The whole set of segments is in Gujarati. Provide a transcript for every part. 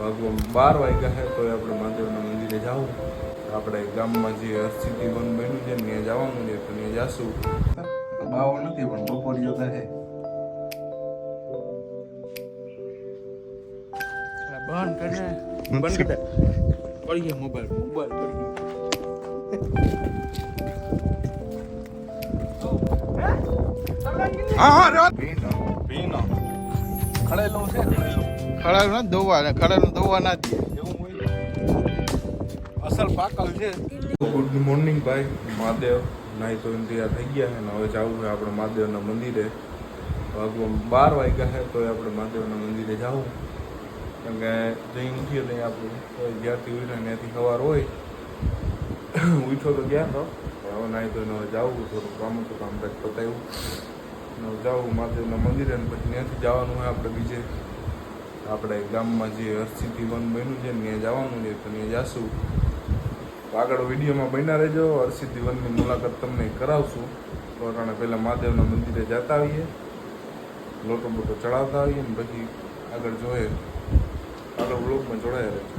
વાગવામાં બાર વાગ્યા છે તો આપણે મહાદેવના મંદિરે જાવું. આપણે ગામમાં જે હરસિદ્ધિ વન બન્યું છે ત્યાં જવાનું છે તો ત્યાં જાશું. ભાવ નથી પણ બપોરીઓ થાય બંધ કરીને બંધ કરી. પડી ગયા મોબાઈલ મોબાઈલ પડી ગયો. હા હા રેવા ભીનો પીનો. ખડેલો છે ખડેલું. ખડાનું ના દોવા ને ખડાનું દોવા ના દે. અસલ પાકલ છે. ગુડ મોર્નિંગ ભાઈ, મહાદેવ નાઈ તો તૈયાર થઈ ગયા છે, ને હવે જવું છે આપણે મહાદેવના મંદિરે. ભગવાન બાર વાગ્યા છે તો આપણે મહાદેવના મંદિરે જવું કારણ કે જઈ ઉઠીએ ત્યાં આપણે જ્યાંથી ઉઠે ત્યાંથી સવાર હોય. ઉઠો તો ગયા તો. હવે નાઈ તો હવે જવું થોડું કામ હતું કામ પતાવ્યું ને જવું મહાદેવના મંદિરે અને પછી ત્યાંથી જવાનું હોય આપણે બીજે. આપણે ગામમાં જે હરસિદ્ધિ વન બન્યું છે ત્યાં જવાનું છે, તો ત્યાં તો આગળ વિડીયોમાં બન્યા રહેજો. હરસિદ્ધિ વનની મુલાકાત તમને કરાવશું. તો અટાણે પહેલાં મહાદેવના મંદિરે જતા આવીએ. લોટો બોટો ચડાવતા આવીએ ને પછી આગળ જોઈએ. આગળ બ્લોગમાં જોડાયા રહેજો.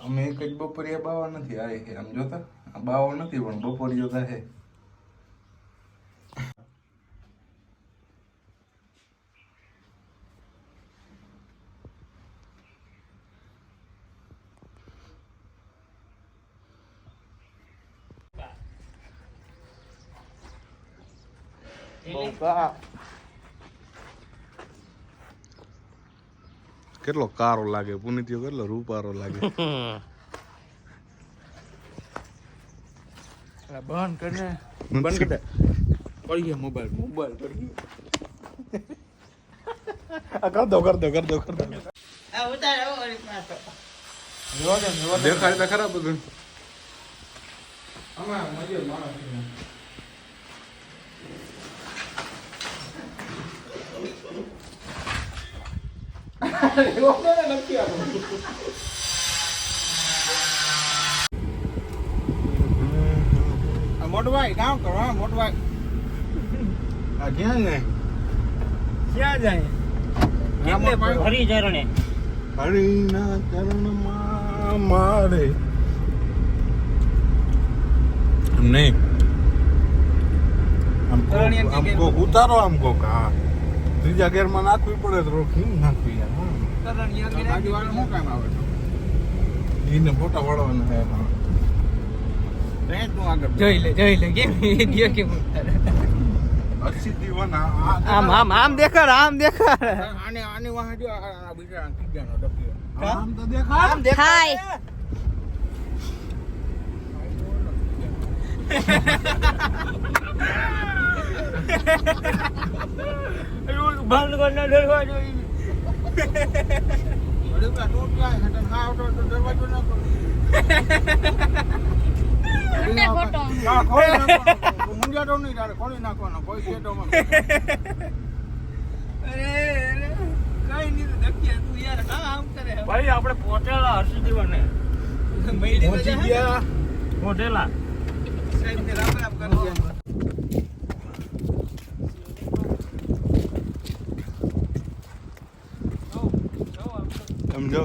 અમે જ બપોરિયા બાવા નથી, આ છે, આમ જોતા? બાવો નથી, પણ બપોરિયો થાય. કેટલો કારો લાગે? પુનિત્યો કેટલો રૂપારો લાગે? બંધ કરીને. બંધ કરી પડી ગયા મોબાઈલ મોબાઈલ પડી ગયો કર દો કર દો કર દો કર દો. દેખાય તો ખરા બધું. આમાં મજે માણસ મોટભાઈ કામ કરો હા મોટભાઈ આ ક્યાં ને ક્યાં જાય આ ચરણે હરિના ચરણમાં મારે નહીં આમ ઉતારો, આમ કોક, હા. ત્રીજા ગેરમાં નાખવી પડે તો રોકી નાખવી યાર શું કામ આવે એને ફોટા પાડવાના છે જોઈ લે જોઈ લે કેમ આ- આમ આમ આમ દેખાડ આમ દેખાડ. આને આને વાહ જો આ- આ બીજા કીજાનો ડબ્બો આમ તો દેખાય આમ દેખાય બંધ કરીને ડરવા જોઈએ અરે પેલા ટોટિયા છે, તને ના આવતો હોય તો દરવાજો ના ખોલો. હા, ખોલી નાખવાનો. મુંજાતો નહીં તારે, ખોલી નાખવાનો. કોઈ શેઠોમાં. ભાઈ આપણે પહોંચેલા હર્ષિદી બને પહોંચી ગયા પહોંચેલા સમજો.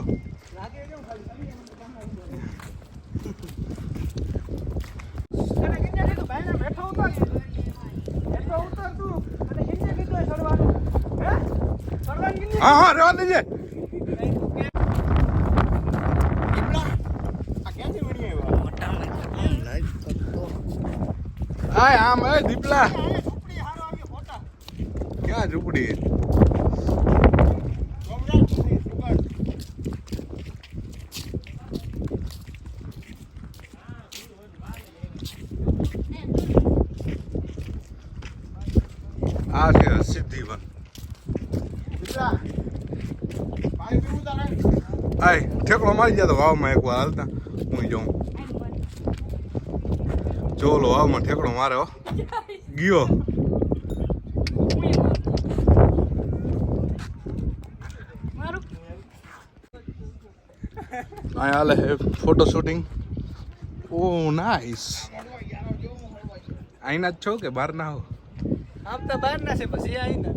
હા? હા રેવા દેજે? આય આમ એ દીપલા. આ ઝૂંપડી હારો આવી ફોટા. ક્યાં ઝૂંપડી? આ છે સિદ્ધિવન. આય, ઠેકડો મારી ગયા તો વાવમાં એકવાર હાલતા. હું જાઉં. ચોલો વાવમાં ઠેકડો માર્યો ગયો. અહીંયા હાલે ફોટો શૂટિંગ ઓ નાઈસ અહીંના જ છો કે બહાર ના હો? આમ તો બહાર ના છે પછી આવી ને.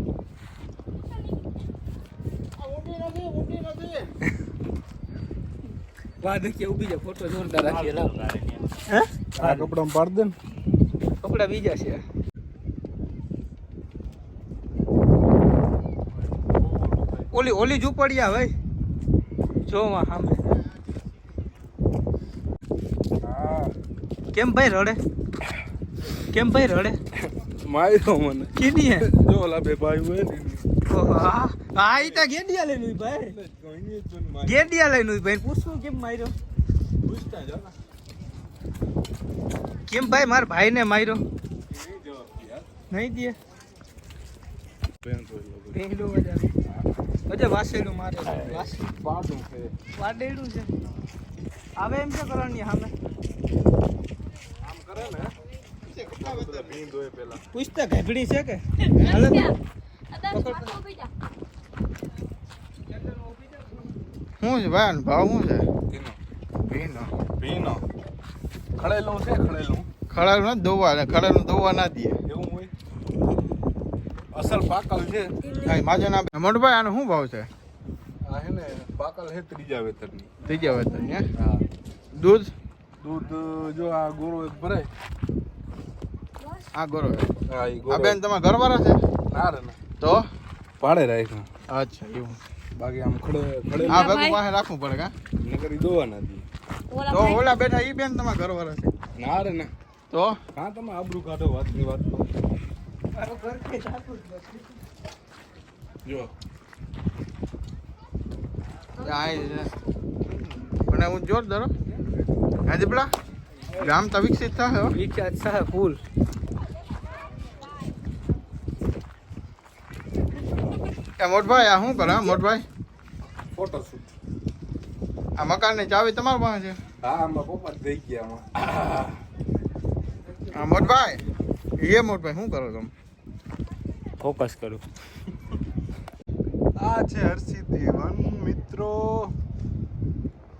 વાદ કે ઊભી ફોટો જોરદાર રાખીએ હે? આ કપડા પાડ કપડા બીજા છે. ઓલી ઓલી ઝૂંપડિયા ભાઈ જો માં સામે. કેમ ભાઈ રડે? કેમ ભાઈ રડે? માર્યો મને. કેની હે? જો ઓલા બે ભાઈ હોય ને ઓહો, હા હા ઈ તા ગેડિયા લઈને ઉઈ ભાઈ. ગેડિયા લઈને ઉઈ ભાઈ. પૂછવું કેમ માર્યો? પૂછતા જો ને. કેમ ભાઈ? મારા ભાઈને માર્યો. નહીં જવાબ યાર. નહીં દે. લોકો. પહેલું અજે વાસેડું મારે. વાસી પાડું છે. વાડેડું છે. આવે એમ છે કરવાની સામે. આમ કરે ને. પેલા પૂછતા ઘેબડી છે કે? હાલે. શું છે ભાઈ ભાવ શું છે? ભીનો. ભીનો. ભીનો. ખડેલું છે ખળેલું. ખડાનું ના દોવા ને દોવા ના દે એવું હોય. અસલ પાકલ છે. હા માજો ના મોટભાઈ આનો શું ભાવ છે? આ હે ને પાકલ છે ત્રીજા વેતરની ત્રીજા વેતન ને હા. દૂધ? દૂધ જો આ ગોળો એક ભરાય આ ગોરો હા ઈ આ બેન તમારા ઘરવાળા છે? ના રે ના. તો? પાડે રાખ્યું. અચ્છા એવું. બાકી આમ ખડે ખડે આ ભેગું પાસે રાખવું પડે કા? નકરી દોવા નથી તો ઓલા બેઠા ઈ બેન તમારા ઘરવાળા છે? ના રે ના. તો? હા તમે આબરૂ કાઢો વાતની વાત તો જો. પણ હું જોર દરો પેલા? ગામ તો વિકસિત થાય હો. વિકસિત થશે ફૂલ. એ મોટભાઈ આ શું કરે મોટભાઈ? ફોટો શૂટ આ મકાનની ચાવી તમારી પાસે છે? હા આમાં પપ્પા થઈ ગયા આમાં. હા મોટભાઈ એ મોટભાઈ શું કરો તમે? ફોકસ કરું. આ છે હર્ષિદી વન મિત્રો.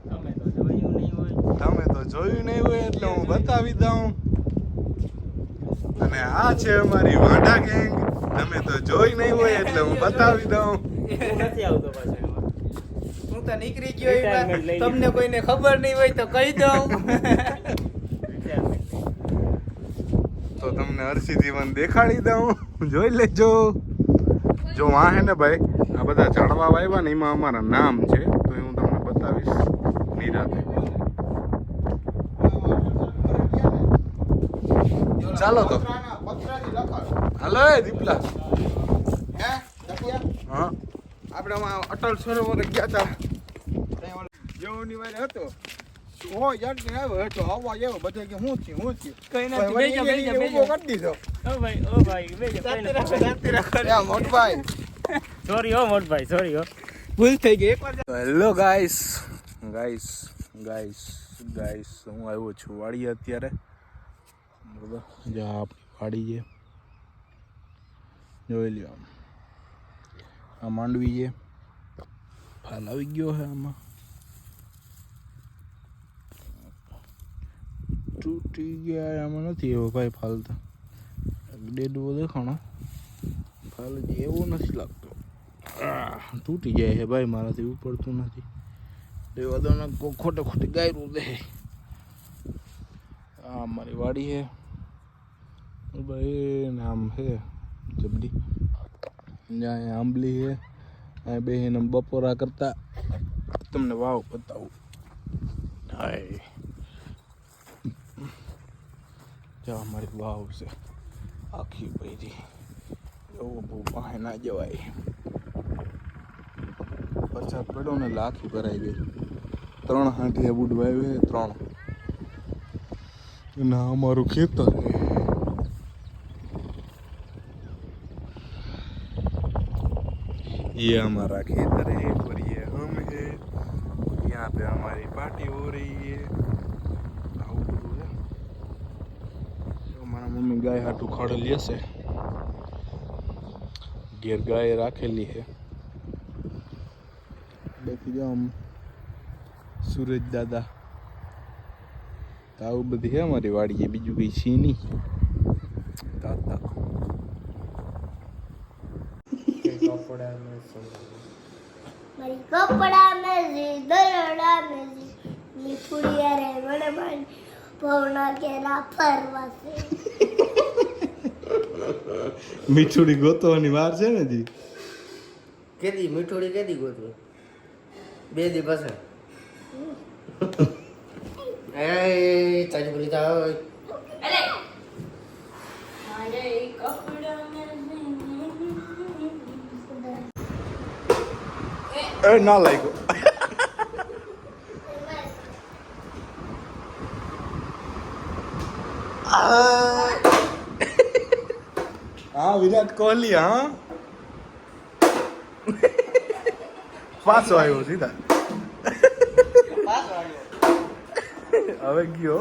તમે તો જોયું નહીં હોય. તમે તો જોયું નહીં હોય એટલે હું બતાવી દઉં. અને આ છે અમારી વાંઢા ગેંગ. તમે તો જોઈ નહીં હોય એટલે હું બતાવી દઉં. હું નથી આવતો પાછો હું તો નીકળી ગયો. તમને કોઈને ખબર નહીં હોય તો કહી દઉં. તો તમને અરસી જીવન દેખાડી દઉં. જોઈ લેજો. જો વાં હે ને ભાઈ આ બધા ઝાડવા વાવ્યા ને એમાં અમારા નામ છે તો હું તમને બતાવીશ. નિરાતે. ચાલો તો. હાલો એ દીપલા. હા? આપણે અટલ સરોવર ગયા હતા જેવોની વારે હતો. ઓ યાર કે આવ્યો હતો. આવવા જેવો બધા કે હું થયું હું થયું? કઈ નથી. બેજો, બેજો, બેજો. કરી દીધો. ઓ ભાઈ ઓ ભાઈ બેજો. યા મોટભાઈ. સોરી હો મોટભાઈ સોરી હો. ભૂલ થઈ ગઈ. એકવાર hello guys. Guys guys guys. હું આવ્યો છું વાડી અત્યારે. બરોબર? જ્યાં વાડી છે. જોઈ લ્યો આમ. આ માંડવી છે. ફાલ આવી ગયો છે આમાં. તૂટી ગયા આમાં નથી એવો ભાઈ ફાલ તો. ડેડવો દેખાણો. ફાલ એવો નથી લાગતો. તૂટી જાય છે ભાઈ મારાથી, ઉપડતું નથી. લેવા દો ખોટે ખોટી ગાયરું દે. આ મારી વાડી છે ભાઈ નામ છે જબડી. ત્યાં આંબલી છે અહીંયા બેહીને બપોરા કરતા. તમને વાવ બતાવું. હાય. જ્યાં અમારી વાવ છે. આખી બધી એવો બહુ પાસે ના જવાય. વરસાદ પડ્યો ને લાખી ભરાઈ ગઈ. ત્રણ હાંઠી બુડવાય ત્રણ. ના અમારું ખેતર છે ये हमारा खेतर है और ये हम है यहाँ पे हमारी पार्टी हो रही है આવું બધું છે જો મારા મમ્મી ગાય હાટું ખડેલી હશે ઘેર ગાય રાખેલી છે બાકી જો આમ સુરજ દાદા તો આવું બધી છે અમારી વાડીએ બીજું કઈ છે નહીં દાદા મારી કપડા મેલી દરડા મેલી મીઠુડી રે મને પણ ભવના કેરા ફરવાશે મીઠુડી ગોતવાની વાર છે ને જી કેદી મીઠોડી કેદી ગોતવી બે દી પાસે એ તાજી બોલી તા મારે કપડાને એ ના લાગ્યો હા વિરાટ કોહલી હા પાછો આવ્યો સીધા હવે ગયો